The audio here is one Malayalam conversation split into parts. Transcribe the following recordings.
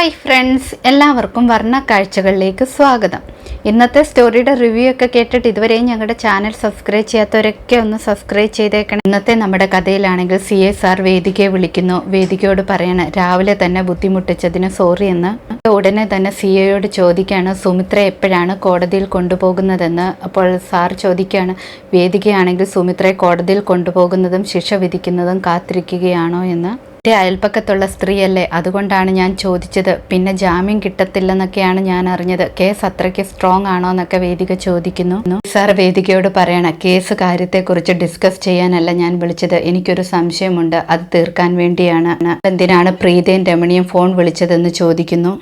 ഹായ് ഫ്രണ്ട്സ് എല്ലാവർക്കും വർണ കാഴ്ചകളിലേക്ക് സ്വാഗതം. ഇന്നത്തെ സ്റ്റോറിയുടെ റിവ്യൂ ഒക്കെ കേട്ടിട്ട് ഇതുവരെയും ഞങ്ങളുടെ ചാനൽ സബ്സ്ക്രൈബ് ചെയ്യാത്തവരൊക്കെ ഒന്ന് സബ്സ്ക്രൈബ് ചെയ്തേക്കണം. ഇന്നത്തെ നമ്മുടെ കഥയിലാണെങ്കിൽ സി എസ് ആർ വേദികയെ വിളിക്കുന്നു. വേദികയോട് പറയണം രാവിലെ തന്നെ ബുദ്ധിമുട്ടിച്ചതിന് സോറി എന്ന്. ഉടനെ തന്നെ സി എയോട് ചോദിക്കുകയാണ് സുമിത്ര എപ്പോഴാണ് കോടതിയിൽ കൊണ്ടുപോകുന്നതെന്ന്? അപ്പോൾ സാർ ചോദിക്കുകയാണ് വേദികയാണെങ്കിൽ സുമിത്രയെ കോടതിയിൽ കൊണ്ടുപോകുന്നതും ശിക്ഷ വിധിക്കുന്നതും കാത്തിരിക്കുകയാണോ? എന്ന്. എന്റെ അയൽപ്പക്കത്തുള്ള സ്ത്രീയല്ലേ? അതുകൊണ്ടാണ് ഞാൻ ചോദിച്ചത്. പിന്നെ ജാമ്യം കിട്ടത്തില്ലെന്നൊക്കെയാണ് ഞാൻ അറിഞ്ഞത്. കേസ് അത്രയ്ക്ക് സ്ട്രോങ് ആണോ എന്നൊക്കെ വേദിക ചോദിക്കുന്നു. സാർ വേദികയോട് പറയണ. കേസ് കാര്യത്തെക്കുറിച്ച് ഡിസ്കസ് ചെയ്യാനല്ല ഞാൻ വിളിച്ചത്. എനിക്കൊരു സംശയമുണ്ട്. അത് തീർക്കാൻ വേണ്ടിയാണ്. എന്തിനാണ് പ്രീതയും രമണിയും ഫോൺ വിളിച്ചതെന്ന് ചോദിക്കുന്നു.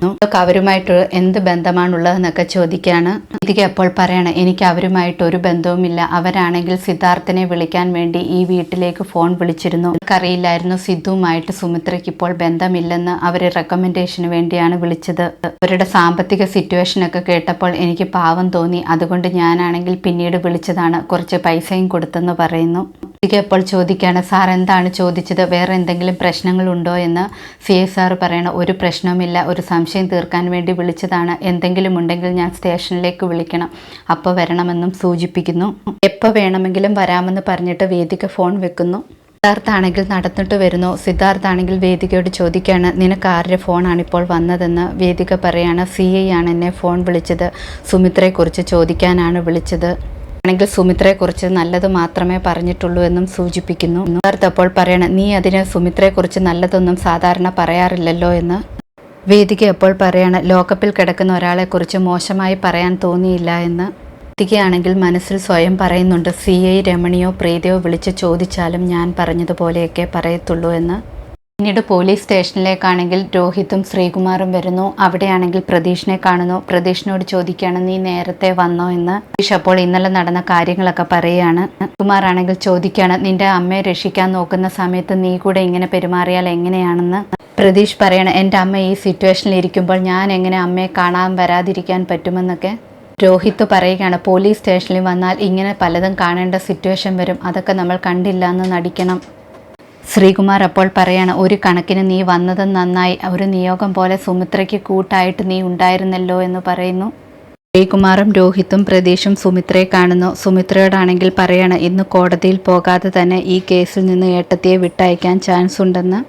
അവരുമായിട്ട് എന്ത് ബന്ധമാണുള്ളതെന്നൊക്കെ ചോദിക്കാണ്. വേദിക അപ്പോൾ പറയണം. എനിക്ക് അവരുമായിട്ട് ഒരു ബന്ധവുമില്ല. അവരാണെങ്കിൽ സിദ്ധാർത്ഥനെ വിളിക്കാൻ വേണ്ടി ഈ വീട്ടിലേക്ക് ഫോൺ വിളിച്ചിരുന്നു. അറിയില്ലായിരുന്നു സിദ്ധുവുമായിട്ട് സുമിത്രയ്ക്ക് ഇപ്പോൾ ബന്ധമില്ലെന്ന് അവർ റെക്കമെൻഡേഷന് വേണ്ടിയാണ് വിളിച്ചത്. അവരുടെ സാമ്പത്തിക സിറ്റുവേഷൻ ഒക്കെ കേട്ടപ്പോൾ എനിക്ക് പാവം തോന്നി. അതുകൊണ്ട് ഞാനാണെങ്കിൽ പിന്നീട് വിളിച്ചതാണ്. കുറച്ച് പൈസയും കൊടുത്തെന്ന് പറയുന്നു. അപ്പോൾ ചോദിക്കുകയാണ് സാർ എന്താണ് ചോദിച്ചത്? വേറെ എന്തെങ്കിലും പ്രശ്നങ്ങൾ ഉണ്ടോ? എന്ന് സി എസ് സാർ പറയണ ഒരു പ്രശ്നവുമില്ല. ഒരു സംശയം തീർക്കാൻ വേണ്ടി വിളിച്ചതാണ്. എന്തെങ്കിലും ഉണ്ടെങ്കിൽ ഞാൻ സ്റ്റേഷനിലേക്ക് വിളിക്കണം. അപ്പോൾ വരണമെന്നും സൂചിപ്പിക്കുന്നു. എപ്പോൾ വേണമെങ്കിലും വരാമെന്ന് പറഞ്ഞിട്ട് വേദിക ഫോൺ വെക്കുന്നു. സിദ്ധാർത്ഥ ആണെങ്കിൽ നടന്നിട്ട് വരുന്നു. സിദ്ധാർത്ഥ ആണെങ്കിൽ വേദികയോട് ചോദിക്കുകയാണ് നിനക്ക് ആരുടെ ഫോണാണ് ഇപ്പോൾ വന്നതെന്ന്? വേദിക പറയാണ് സി ഐ ആണ് എന്നെ ഫോൺ വിളിച്ചത്. സുമിത്രയെക്കുറിച്ച് ചോദിക്കാനാണ് വിളിച്ചത്. ആണെങ്കിൽ സുമിത്രയെക്കുറിച്ച് നല്ലത് മാത്രമേ പറഞ്ഞിട്ടുള്ളൂ എന്നും സൂചിപ്പിക്കുന്നു. അപ്പോൾ പറയണം നീ അതിന് സുമിത്രയെക്കുറിച്ച് നല്ലതൊന്നും സാധാരണ പറയാറില്ലല്ലോ എന്ന്? വേദിക അപ്പോൾ പറയാണ് ലോക്കപ്പിൽ കിടക്കുന്ന ഒരാളെക്കുറിച്ച് മോശമായി പറയാൻ തോന്നിയില്ല എന്ന്. വേദികയാണെങ്കിൽ മനസ്സിൽ സ്വയം പറയുന്നുണ്ട് സി. ഐ. രമണിയോ പ്രീതിയോ വിളിച്ച് ചോദിച്ചാലും ഞാൻ പറഞ്ഞതുപോലെയൊക്കെ പറയത്തുള്ളൂ എന്ന്. പിന്നീട് പോലീസ് സ്റ്റേഷനിലേക്കാണെങ്കിൽ രോഹിത്തും ശ്രീകുമാറും വരുന്നു. അവിടെയാണെങ്കിൽ പ്രതീഷിനെ കാണുന്നു. പ്രതീഷിനോട് ചോദിക്കുകയാണ് നീ നേരത്തെ വന്നോ എന്ന്. പ്രതീഷ് അപ്പോൾ ഇന്നലെ നടന്ന കാര്യങ്ങളൊക്കെ പറയുകയാണ്. കുമാർ ആണെങ്കിൽ ചോദിക്കുകയാണ് നിന്റെ അമ്മയെ രക്ഷിക്കാൻ നോക്കുന്ന സമയത്ത് നീ കൂടെ ഇങ്ങനെ പെരുമാറിയാൽ എങ്ങനെയാണെന്ന്? പ്രതീഷ് പറയണം എന്റെ അമ്മ ഈ സിറ്റുവേഷനിൽ ഇരിക്കുമ്പോൾ ഞാൻ എങ്ങനെ അമ്മയെ കാണാൻ വരാതിരിക്കാൻ പറ്റുമെന്നൊക്കെ. രോഹിത്ത് പറയുകയാണ് പോലീസ് സ്റ്റേഷനിൽ വന്നാൽ ഇങ്ങനെ പലതും കാണേണ്ട സിറ്റുവേഷൻ വരും. അതൊക്കെ നമ്മൾ കണ്ടില്ല എന്ന് നടിക്കണം. ശ്രീകുമാർ അപ്പോൾ പറയാണ് ഒരു കണക്കിന് നീ വന്നത് നന്നായി. ഒരു നിയോഗം പോലെ സുമിത്രയ്ക്ക് കൂട്ടായിട്ട് നീ ഉണ്ടായിരുന്നല്ലോ എന്ന് പറയുന്നു. ശ്രീകുമാറും രോഹിത്തും പ്രതീഷും സുമിത്രയെ കാണുന്നു. സുമിത്രയോടാണെങ്കിൽ പറയാണ് ഇന്ന് കോടതിയിൽ പോകാതെ തന്നെ ഈ കേസിൽ നിന്ന് ഏട്ടത്തിയെ വിട്ടയക്കാൻ ചാൻസ് ഉണ്ടെന്ന്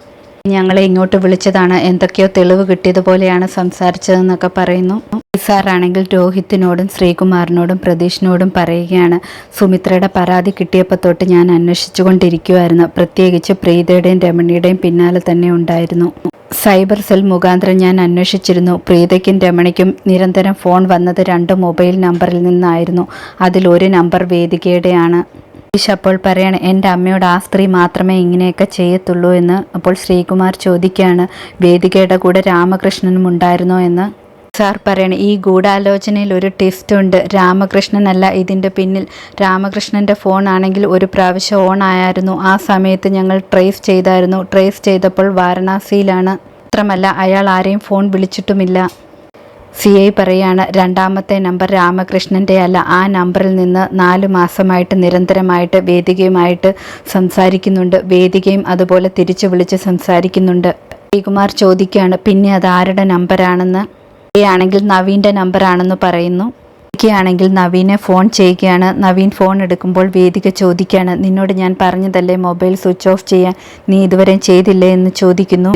ഞങ്ങളെ ഇങ്ങോട്ട് വിളിച്ചതാണ്. എന്തൊക്കെയോ തെളിവ് കിട്ടിയതുപോലെയാണ് സംസാരിച്ചതെന്നൊക്കെ പറയുന്നു. സാറാണെങ്കിൽ രോഹിത്തിനോടും ശ്രീകുമാറിനോടും പ്രതീഷിനോടും പറയുകയാണ്. സുമിത്രയുടെ പരാതി കിട്ടിയപ്പോൾ തൊട്ട് ഞാൻ അന്വേഷിച്ചു കൊണ്ടിരിക്കുമായിരുന്നു പ്രത്യേകിച്ച് പ്രീതയുടെയും രമണിയുടെയും പിന്നാലെ തന്നെ ഉണ്ടായിരുന്നു. സൈബർ സെൽ മുഖാന്തരം ഞാൻ അന്വേഷിച്ചിരുന്നു. പ്രീതയ്ക്കും രമണിക്കും നിരന്തരം ഫോൺ വന്നത് രണ്ട് മൊബൈൽ നമ്പറിൽ നിന്നായിരുന്നു. അതിൽ ഒരു നമ്പർ വേദികയുടെയാണ്. സുരേഷ് അപ്പോൾ പറയാണ് എന്റെ അമ്മയോട് ആ സ്ത്രീ മാത്രമേ ഇങ്ങനെയൊക്കെ ചെയ്യത്തുള്ളൂ എന്ന് അപ്പോൾ ശ്രീകുമാർ ചോദിക്കുകയാണ് വേദികയുടെ കൂടെ രാമകൃഷ്ണനും ഉണ്ടായിരുന്നോ? എന്ന്. സാർ പറയണ ഈ ഗൂഢാലോചനയിൽ ഒരു ടിഫ്റ്റ് ഉണ്ട് രാമകൃഷ്ണനല്ല ഇതിന്റെ പിന്നിൽ. രാമകൃഷ്ണന്റെ ഫോൺ ആണെങ്കിൽ ഒരു പ്രാവശ്യം ഓൺ ആയായിരുന്നു ആ സമയത്ത് ഞങ്ങൾ ട്രേസ് ചെയ്തായിരുന്നു. ട്രേസ് ചെയ്തപ്പോൾ വാരണാസിയിലാണ്. മാത്രമല്ല അയാൾ ആരെയും ഫോൺ വിളിച്ചിട്ടുമില്ല. സി ഐ പറയാണ് രണ്ടാമത്തെ നമ്പർ രാമകൃഷ്ണന്റെ അല്ല. ആ നമ്പറിൽ നിന്ന് നാല് മാസമായിട്ട് നിരന്തരമായിട്ട് വേദികയുമായിട്ട് സംസാരിക്കുന്നുണ്ട്. വേദികയും അതുപോലെ തിരിച്ചു വിളിച്ച് സംസാരിക്കുന്നുണ്ട്. ശ്രീകുമാർ ചോദിക്കുകയാണ് പിന്നെ അത് ആരുടെ നമ്പറാണെന്ന്? ആണെങ്കിൽ നവീന്റെ നമ്പറാണെന്ന് പറയുന്നു. ണെങ്കിൽ നവീനെ ഫോൺ ചെയ്യുകയാണ്. നവീൻ ഫോൺ എടുക്കുമ്പോൾ വേദിക ചോദിക്കുകയാണ് നിന്നോട് ഞാൻ പറഞ്ഞതല്ലേ മൊബൈൽ സ്വിച്ച് ഓഫ് ചെയ്യാൻ നീ ഇതുവരെ ചെയ്തില്ലേ? എന്ന് ചോദിക്കുന്നു.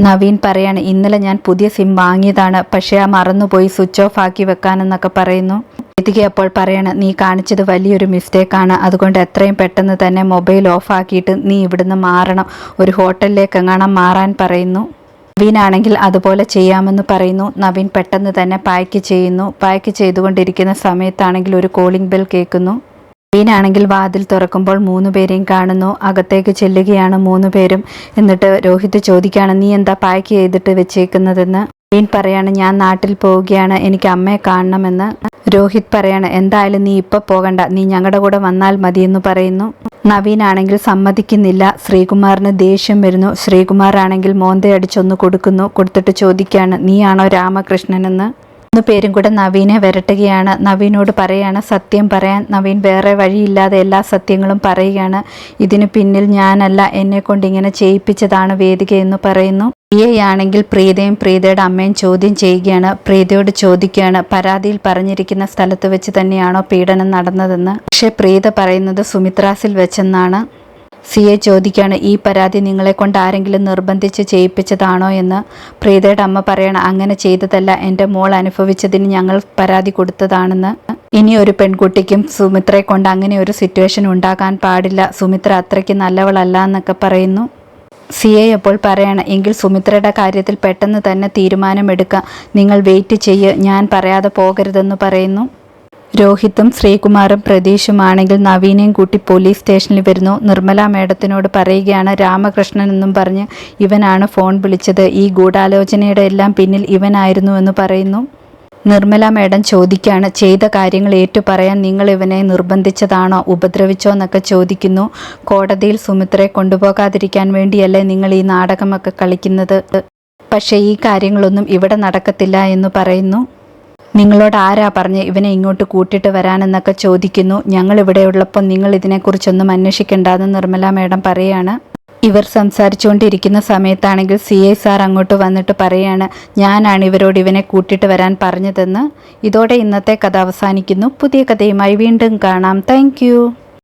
നവീൻ പറയാണ് ഇന്നലെ ഞാൻ പുതിയ സിം വാങ്ങിയതാണ് പക്ഷേ ആ മറന്നുപോയി സ്വിച്ച് ഓഫ് ആക്കി വെക്കാനെന്നൊക്കെ പറയുന്നു. വേദിക അപ്പോൾ പറയാണ് നീ കാണിച്ചത് വലിയൊരു മിസ്റ്റേക്കാണ് അതുകൊണ്ട് എത്രയും പെട്ടെന്ന് തന്നെ മൊബൈൽ ഓഫ് ആക്കിയിട്ട് നീ ഇവിടുന്ന് മാറണം ഒരു ഹോട്ടലിലേക്ക് എങ്ങാണം മാറാൻ പറയുന്നു. നവീനാണെങ്കിൽ അതുപോലെ ചെയ്യാമെന്ന് പറയുന്നു. നവീൻ പെട്ടെന്ന് തന്നെ പായ്ക്ക് ചെയ്യുന്നു. പായ്ക്ക് ചെയ്തുകൊണ്ടിരിക്കുന്ന സമയത്താണെങ്കിൽ ഒരു കോളിംഗ് ബെൽ കേൾക്കുന്നു. നവീനാണെങ്കിൽ വാതിൽ തുറക്കുമ്പോൾ മൂന്ന് പേരെയും കാണുന്നു. അകത്തേക്ക് ചെല്ലുകയാണ് മൂന്ന് പേരും. എന്നിട്ട് രോഹിത് ചോദിക്കുകയാണ് നീ എന്താ പാക്ക് ചെയ്തിട്ട് വെച്ചേക്കുന്നതെന്ന്? നവീൻ പറയാണ് ഞാൻ നാട്ടിൽ പോവുകയാണ്. എനിക്ക് അമ്മയെ കാണണമെന്ന്. രോഹിത് പറയാണ് എന്തായാലും നീ ഇപ്പൊ പോകണ്ട. നീ ഞങ്ങളുടെ കൂടെ വന്നാൽ മതിയെന്ന് പറയുന്നു. നവീൻ ആണെങ്കിൽ സമ്മതിക്കുന്നില്ല. ശ്രീകുമാറിന് ദേഷ്യം വരുന്നു. ശ്രീകുമാർ ആണെങ്കിൽ മോന്തയടിച്ചൊന്ന് കൊടുക്കുന്നു. കൊടുത്തിട്ട് ചോദിക്കുകയാണ് നീയാണോ രാമകൃഷ്ണനെന്ന്? മൂന്ന് പേരും കൂടെ നവീനെ വരട്ടുകയാണ്. നവീനോട് പറയാണ് സത്യം പറയാൻ നവീൻ വേറെ വഴിയില്ലാതെ എല്ലാ സത്യങ്ങളും പറയുകയാണ്. ഇതിനു പിന്നിൽ ഞാനല്ല എന്നെ കൊണ്ട് ഇങ്ങനെ ചെയ്യിപ്പിച്ചതാണ് വേദിക എന്ന് പറയുന്നു. പ്രിയയാണെങ്കിൽ പ്രീതയും പ്രീതയുടെ അമ്മയും ചോദ്യം ചെയ്യുകയാണ്. പ്രീതയോട് ചോദിക്കുകയാണ് പരാതിയിൽ പറഞ്ഞിരിക്കുന്ന സ്ഥലത്ത് വെച്ച് തന്നെയാണോ പീഡനം നടന്നതെന്ന്? പക്ഷേ പ്രീത പറയുന്നത് സുമിത്രാസിൽ വെച്ചെന്നാണ്. സി എ ചോദിക്കുകയാണ് ഈ പരാതി നിങ്ങളെ കൊണ്ട് ആരെങ്കിലും നിർബന്ധിച്ച് ചെയ്യിപ്പിച്ചതാണോ എന്ന്? പ്രീതയുടെ അമ്മ പറയണം അങ്ങനെ ചെയ്തതല്ല. എന്റെ മോൾ അനുഭവിച്ചതിന് ഞങ്ങൾ പരാതി കൊടുത്തതാണെന്ന്. ഇനി ഒരു പെൺകുട്ടിക്കും സുമിത്രയെ കൊണ്ട് അങ്ങനെ ഒരു സിറ്റുവേഷൻ ഉണ്ടാകാൻ പാടില്ല. സുമിത്ര അത്രയ്ക്ക് നല്ലവളല്ല എന്നൊക്കെ പറയുന്നു. സി എ അപ്പോൾ പറയണം എങ്കിൽ സുമിത്രയുടെ കാര്യത്തിൽ പെട്ടെന്ന് തന്നെ തീരുമാനമെടുക്കാം. നിങ്ങൾ വെയിറ്റ് ചെയ്യുക ഞാൻ പറയാതെ പോകരുതെന്ന് പറയുന്നു. രോഹിത്തും ശ്രീകുമാറും പ്രതീഷുമാണെങ്കിൽ നവീനെയും കൂട്ടി പോലീസ് സ്റ്റേഷനിൽ വരുന്നു. നിർമ്മല മേഡത്തിനോട് പറയുകയാണ് രാമകൃഷ്ണൻ എന്നും പറഞ്ഞ് ഇവനാണ് ഫോൺ വിളിച്ചത്. ഈ ഗൂഢാലോചനയുടെ എല്ലാം പിന്നിൽ ഇവനായിരുന്നു എന്ന് പറയുന്നു. നിർമ്മല മേഡം ചോദിക്കുകയാണ് ചെയ്ത കാര്യങ്ങൾ ഏറ്റുപറയാൻ നിങ്ങൾ ഇവനെ നിർബന്ധിച്ചതാണോ ഉപദ്രവിച്ചോ എന്നൊക്കെ ചോദിക്കുന്നു. കോടതിയിൽ സുമിത്രയെ കൊണ്ടുപോകാതിരിക്കാൻ വേണ്ടിയല്ലേ നിങ്ങൾ ഈ നാടകമൊക്കെ കളിക്കുന്നത്? പക്ഷേ ഈ കാര്യങ്ങളൊന്നും ഇവിടെ നടക്കത്തില്ല എന്ന് പറയുന്നു. നിങ്ങളോട് ആരാ പറഞ്ഞ് ഇവനെ ഇങ്ങോട്ട് കൂട്ടിയിട്ട് വരാനെന്നൊക്കെ ചോദിക്കുന്നു? ഞങ്ങൾ ഇവിടെ ഉള്ളപ്പോൾ നിങ്ങൾ ഇതിനെക്കുറിച്ചൊന്നും അന്വേഷിക്കേണ്ടെന്ന് നിർമ്മല മേഡം പറയാണ്. ഇവർ സംസാരിച്ചുകൊണ്ടിരിക്കുന്ന സമയത്താണെങ്കിൽ സി ഐ സാർ അങ്ങോട്ട് വന്നിട്ട് പറയാണ് ഞാനാണ് ഇവരോട് ഇവനെ കൂട്ടിയിട്ട് വരാൻ പറഞ്ഞതെന്ന്. ഇതോടെ ഇന്നത്തെ കഥ അവസാനിക്കുന്നു. പുതിയ കഥയുമായി വീണ്ടും കാണാം. താങ്ക്